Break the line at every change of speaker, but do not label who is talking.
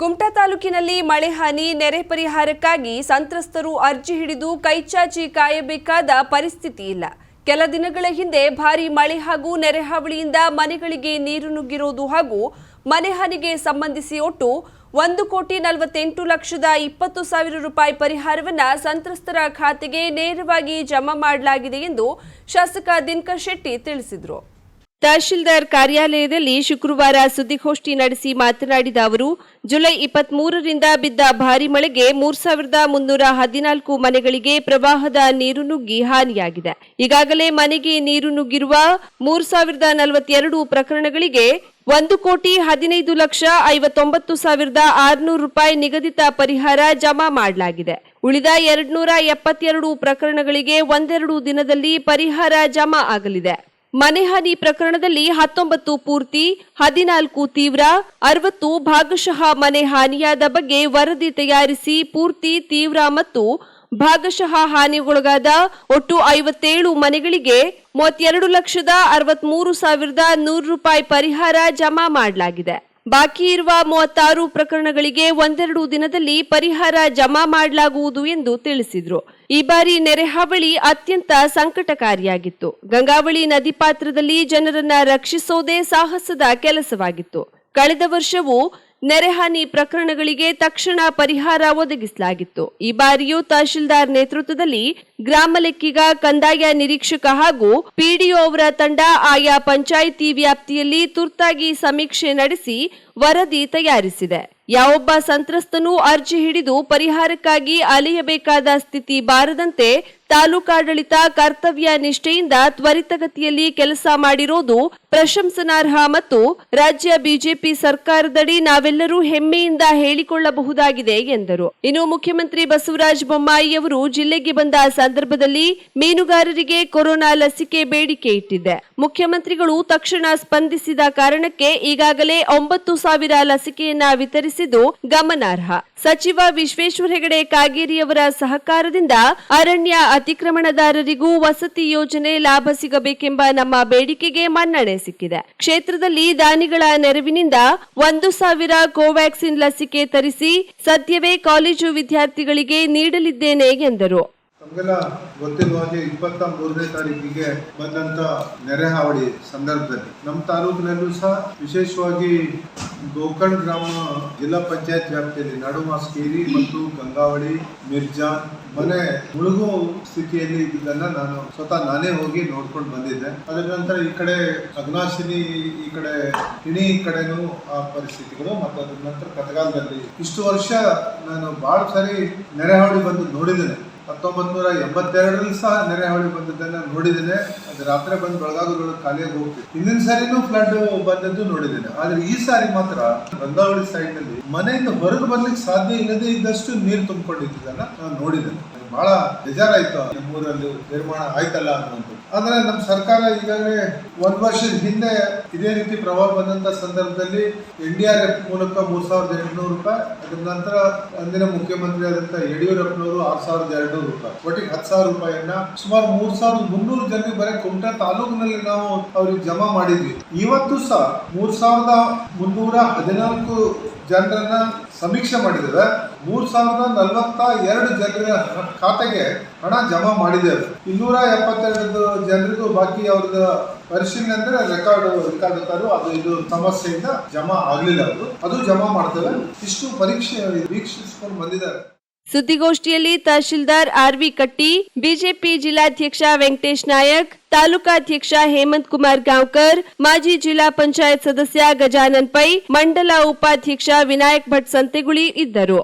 ಕುಮಟಾ ತಾಲೂಕಿನಲ್ಲಿ ಮಳೆ ಹಾನಿ, ನೆರೆ ಪರಿಹಾರಕ್ಕಾಗಿ ಸಂತ್ರಸ್ತರು ಅರ್ಜಿ ಹಿಡಿದು ಕೈಚಾಚಿ ಕಾಯಬೇಕಾದ ಪರಿಸ್ಥಿತಿ ಇಲ್ಲ. ಕೆಲ ದಿನಗಳ ಹಿಂದೆ ಭಾರಿ ಮಳೆ ಹಾಗೂ ನೆರೆ ಹಾವಳಿಯಿಂದ ಮನೆಗಳಿಗೆ ನೀರು ನುಗ್ಗಿರುವುದು ಹಾಗೂ ಮನೆ ಹಾನಿಗೆ ಸಂಬಂಧಿಸಿ ಒಟ್ಟು ಒಂದು ಕೋಟಿ ನಲವತ್ತೆಂಟು ಲಕ್ಷದ ಇಪ್ಪತ್ತು ಸಾವಿರ ರೂಪಾಯಿ ಪರಿಹಾರವನ್ನ ಸಂತ್ರಸ್ತರ ಖಾತೆಗೆ ನೇರವಾಗಿ ಜಮಾ ಮಾಡಲಾಗಿದೆ ಎಂದು ಶಾಸಕ ದಿನಕರ್ ಶೆಟ್ಟಿ ತಿಳಿಸಿದರು. ತಹಶೀಲ್ದಾರ್ ಕಾರ್ಯಾಲಯದಲ್ಲಿ ಶುಕ್ರವಾರ ಸುದ್ದಿಗೋಷ್ಠಿ ನಡೆಸಿ ಮಾತನಾಡಿದ ಅವರು, ಜುಲೈ ಇಪ್ಪತ್ಮೂರರಿಂದ ಬಿದ್ದ ಭಾರಿ ಮಳೆಗೆ ಮೂರ್ ಸಾವಿರದ ಮುನ್ನೂರ ಹದಿನಾಲ್ಕು ಮನೆಗಳಿಗೆ ಪ್ರವಾಹದ ನೀರು ನುಗ್ಗಿ ಹಾನಿಯಾಗಿದೆ. ಈಗಾಗಲೇ ಮನೆಗೆ ನೀರು ನುಗ್ಗಿರುವ ಮೂರ್ ಸಾವಿರದ ನಲವತ್ತೆರಡು ಪ್ರಕರಣಗಳಿಗೆ ಒಂದು ಕೋಟಿ ಹದಿನೈದು ಲಕ್ಷ ಐವತ್ತೊಂಬತ್ತು ಸಾವಿರದ ಆರುನೂರು ರೂಪಾಯಿ ನಿಗದಿತ ಪರಿಹಾರ ಜಮಾ ಮಾಡಲಾಗಿದೆ. ಉಳಿದ ಎರಡ್ನೂರ ಎಪ್ಪತ್ತೆರಡು ಪ್ರಕರಣಗಳಿಗೆ ಒಂದೆರಡು ದಿನದಲ್ಲಿ ಪರಿಹಾರ ಜಮಾ ಆಗಲಿದೆ. ಮನೆಹಾನಿ ಪ್ರಕರಣದಲ್ಲಿ ಹತ್ತೊಂಬತ್ತು ಪೂರ್ತಿ, ಹದಿನಾಲ್ಕು ತೀವ್ರ, ಅರವತ್ತು ಭಾಗಶಃ ಮನೆ ಹಾನಿಯಾದ ಬಗ್ಗೆ ವರದಿ ತಯಾರಿಸಿ ಪೂರ್ತಿ ತೀವ್ರ ಮತ್ತು ಭಾಗಶಃ ಹಾನಿಗೊಳಗಾದ ಒಟ್ಟು ಐವತ್ತೇಳು ಮನೆಗಳಿಗೆ ಮೂವತ್ತೆರಡು ಲಕ್ಷದ ಅರವತ್ಮೂರು ಸಾವಿರದ ನೂರು ರೂಪಾಯಿ ಪರಿಹಾರ ಜಮಾ ಮಾಡಲಾಗಿದೆ. ಬಾಕಿ ಇರುವ ಮೂವತ್ತಾರು ಪ್ರಕರಣಗಳಿಗೆ ಒಂದೆರಡು ದಿನದಲ್ಲಿ ಪರಿಹಾರ ಜಮಾ ಮಾಡಲಾಗುವುದು ಎಂದು ತಿಳಿಸಿದರು. ಈ ಬಾರಿ ನೆರೆ ಹಾವಳಿ ಅತ್ಯಂತ ಸಂಕಟಕಾರಿಯಾಗಿತ್ತು. ಗಂಗಾವಳಿ ನದಿ ಪಾತ್ರದಲ್ಲಿ ಜನರನ್ನ ರಕ್ಷಿಸೋದೇ ಸಾಹಸದ ಕೆಲಸವಾಗಿತ್ತು. ಕಳೆದ ವರ್ಷವೂ ನೆರೆಹಾನಿ ಪ್ರಕರಣಗಳಿಗೆ ತಕ್ಷಣ ಪರಿಹಾರ ಒದಗಿಸಲಾಗಿತ್ತು. ಈ ಬಾರಿಯೂ ತಹಶೀಲ್ದಾರ್ ನೇತೃತ್ವದಲ್ಲಿ ಗ್ರಾಮ ಲೆಕ್ಕಿಗ ಕಂದಾಯ ನಿರೀಕ್ಷಕ ಹಾಗೂ ಪಿಡಿಒ ಅವರ ತಂಡ ಆಯಾ ಪಂಚಾಯಿತಿ ವ್ಯಾಪ್ತಿಯಲ್ಲಿ ತುರ್ತಾಗಿ ಸಮೀಕ್ಷೆ ನಡೆಸಿ ವರದಿ ತಯಾರಿಸಿದೆ. ಯಾವೊಬ್ಬ ಸಂತ್ರಸ್ತನೂ ಅರ್ಜಿ ಹಿಡಿದು ಪರಿಹಾರಕ್ಕಾಗಿ ಅಲೆಯಬೇಕಾದ ಸ್ಥಿತಿ ಬಾರದಂತೆ ತಾಲೂಕಾಡಳಿತ ಕರ್ತವ್ಯ ನಿಷ್ಠೆಯಿಂದ ತ್ವರಿತಗತಿಯಲ್ಲಿ ಕೆಲಸ ಮಾಡಿರೋದು ಪ್ರಶಂಸನಾರ್ಹ ಮತ್ತು ರಾಜ್ಯ ಬಿಜೆಪಿ ಸರ್ಕಾರದಡಿ ನಾವೆಲ್ಲರೂ ಹೆಮ್ಮೆಯಿಂದ ಹೇಳಿಕೊಳ್ಳಬಹುದಾಗಿದೆ ಎಂದರು. ಇನ್ನು ಮುಖ್ಯಮಂತ್ರಿ ಬಸವರಾಜ ಬೊಮ್ಮಾಯಿಯವರು ಜಿಲ್ಲೆಗೆ ಬಂದ ಸಂದರ್ಭದಲ್ಲಿ ಮೀನುಗಾರರಿಗೆ ಕೊರೋನಾ ಲಸಿಕೆ ಬೇಡಿಕೆ ಇಟ್ಟಿದೆ. ಮುಖ್ಯಮಂತ್ರಿಗಳು ತಕ್ಷಣ ಸ್ಪಂದಿಸಿದ ಕಾರಣಕ್ಕೆ ಈಗಾಗಲೇ ಒಂಬತ್ತು ಸಾವಿರ ಲಸಿಕೆಯನ್ನ ವಿತರಿಸಿದ್ದು ಗಮನಾರ್ಹ. ಸಚಿವ ವಿಶ್ವೇಶ್ವರ ಹೆಗಡೆ ಕಾಗೇರಿಯವರ ಸಹಕಾರದಿಂದ ಅರಣ್ಯ ಅತಿಕ್ರಮಣದಾರರಿಗೂ ವಸತಿ ಯೋಜನೆ ಲಾಭ ಸಿಗಬೇಕೆಂಬ ನಮ್ಮ ಬೇಡಿಕೆಗೆ ಮನ್ನಣೆ ಸಿಕ್ಕಿದೆ. ಕ್ಷೇತ್ರದಲ್ಲಿ ದಾನಿಗಳ ನೆರವಿನಿಂದ ಒಂದು ಸಾವಿರ ಕೋವ್ಯಾಕ್ಸಿನ್ ಲಸಿಕೆ ತರಿಸಿ ಸದ್ಯವೇ ಕಾಲೇಜು ವಿದ್ಯಾರ್ಥಿಗಳಿಗೆ ನೀಡಲಿದ್ದೇನೆ ಎಂದರು.
ತಮಗೆಲ್ಲ ಗೊತ್ತಿರುವ ಹಾಗೆ ಇಪ್ಪತ್ತ ಮೂರನೇ ತಾರೀಕಿಗೆ ಬಂದಂತ ನೆರೆ ಹಾವಳಿ ಸಂದರ್ಭದಲ್ಲಿ. ನಮ್ಮ ತಾಲೂಕಿನಲ್ಲೂ ಸಹ ವಿಶೇಷವಾಗಿ ಗೋಕರ್ಣ್ ಗ್ರಾಮ ಜಿಲ್ಲಾ ಪಂಚಾಯತ್ ವ್ಯಾಪ್ತಿಯಲ್ಲಿ ನಡುಮಾಸ್ಕೇರಿ ಮತ್ತು ಗಂಗಾವಳಿ ಮಿರ್ಜಾನ್ ಮನೆ ಮುಳುಗು ಸ್ಥಿತಿಯಲ್ಲಿ ಇದ್ದಿದ್ದನ್ನ ನಾನು ಸ್ವತಃ ನಾನೇ ಹೋಗಿ ನೋಡ್ಕೊಂಡು ಬಂದಿದ್ದೆ. ಅದರ ನಂತರ ಈ ಕಡೆ ಅಗ್ನಾಶಿನಿ, ಈ ಕಡೆ ಇಣಿ ಕಡೆನೂ ಆ ಪರಿಸ್ಥಿತಿಗಳು ಮತ್ತು ಅದರ ನಂತರ ಕಥಗಾಲದಲ್ಲಿ ಇಷ್ಟು ವರ್ಷ ನಾನು ಬಹಳ ಸಾರಿ ನೆರೆ ಹಾವಳಿ ಬಂದು ನೋಡಿದ್ದೇನೆ. ಹತ್ತೊಂಬತ್ ನೂರ ಎಂಬತ್ತೆರಡರಲ್ಲಿ ಸಹ ನೆರೆ ಹಾವಳಿ ಬಂದದ್ದನ್ನ ನೋಡಿದ್ದೇನೆ. ಅದು ರಾತ್ರಿ ಬಂದು ಬೆಳಗಾವಿಗಳು ಖಾಲಿಯಾಗಿ ಹೋಗ್ತಿತ್ತು. ಹಿಂದಿನ ಸಾರಿನೂ ಫ್ಲಡ್ ಬಂದದ್ದು ನೋಡಿದ್ದೇನೆ. ಆದ್ರೆ ಈ ಸಾರಿ ಮಾತ್ರ ಗಂಗಾವಳಿ ಸೈಡ್ನಲ್ಲಿ ಮನೆಯಿಂದ ಹೊರಗೆ ಬರ್ಲಿಕ್ಕೆ ಸಾಧ್ಯ ಇಲ್ಲದೆ ಇದ್ದಷ್ಟು ನೀರು ತುಂಬಿಕೊಂಡಿದ್ದನ್ನ ನಾನು ನೋಡಿದ್ದೇನೆ. ಬಹಳ ಬೇಜಾರಾಯ್ತು ನಮ್ಮೂರಲ್ಲಿ ನಿರ್ಮಾಣ ಆಯ್ತಲ್ಲ ಅನ್ನುವಂಥದ್ದು. ಆದ್ರೆ ನಮ್ಮ ಸರ್ಕಾರ ಈಗಾಗಲೇ ಒಂದ್ ವರ್ಷದ ಹಿಂದೆ ಇದೇ ರೀತಿ ಪ್ರವಾಹ ಬಂದಂತ ಸಂದರ್ಭದಲ್ಲಿ ಎನ್ ಡಿ ಆರ್ ಎಫ್ ಮೂಲಕ ಮೂರ್ ಸಾವಿರದ ಎಂಟುನೂರು ರೂಪಾಯಿ, ಅದರ ನಂತರ ಅಂದಿನ ಮುಖ್ಯಮಂತ್ರಿ ಆದಂತ ಯಡಿಯೂರಪ್ಪನವರು ಆರ್ ಸಾವಿರದ ಎರಡು ರೂಪಾಯಿ. ಒಟ್ಟಿಗೆ ಹತ್ತು ಸಾವಿರ ರೂಪಾಯಿಯನ್ನ ಸುಮಾರು ಮೂರ್ ಸಾವಿರದ ಮುನ್ನೂರು ಜನರಿಗೆ ಬರೀ ಕುಮಟಾ ತಾಲೂಕಿನಲ್ಲಿ ನಾವು ಅವ್ರಿಗೆ ಜಮಾ ಮಾಡಿದ್ವಿ. ಇವತ್ತು ಸಹ ಮೂರ್ ಸಾವಿರದ ಮುನ್ನೂರ ಹದಿನಾಲ್ಕು ಜನರನ್ನ ಸಮೀಕ್ಷೆ ಮಾಡಿದ್ದೇವೆ. ಮೂರ್ ಸಾವಿರದ ನಲವತ್ತ ಎರಡು ಜನರ ಖಾತೆಗೆ ಹಣ ಜಮಾ ಮಾಡಿದ್ದೇವೆ. ಇನ್ನೂರ ಎಪ್ಪತ್ತೆರಡು ಜನರಿಗೂ ಬಾಕಿ ಅವ್ರದ್ದು ಪರಿಶೀಲನೆ ಅಂದ್ರೆ ರೆಕಾರ್ಡ್ ರೆಕಾರ್ಡ್ ಅದು ಇದು ಸಮಸ್ಯೆಯಿಂದ ಜಮಾ ಆಗ್ಲಿಲ್ಲ ಅವರು ಅದು ಜಮಾ ಮಾಡ್ತೇವೆ. ಇಷ್ಟು ಪರೀಕ್ಷೆ ವೀಕ್ಷಿಸಿಕೊಂಡು ಬಂದಿದ್ದಾರೆ.
ಸುದ್ದಿಗೋಷ್ಠಿಯಲ್ಲಿ ತಹಶೀಲ್ದಾರ್ ಆರ್ವಿ ಕಟ್ಟಿ, ಬಿಜೆಪಿ ಜಿಲ್ಲಾಧ್ಯಕ್ಷ ವೆಂಕಟೇಶ್ ನಾಯಕ್ ತಾಲೂಕಾಧ್ಯಕ್ಷ ಹೇಮಂತ್ ಕುಮಾರ್ ಗಾಂವ್ಕರ್, ಮಾಜಿ ಜಿಲ್ಲಾ ಪಂಚಾಯತ್ ಸದಸ್ಯ ಗಜಾನನ್ ಪೈ, ಮಂಡಲ ಉಪಾಧ್ಯಕ್ಷ ವಿನಾಯಕ್ ಭಟ್ ಸಂತೆಗುಳಿ ಇದ್ದರು.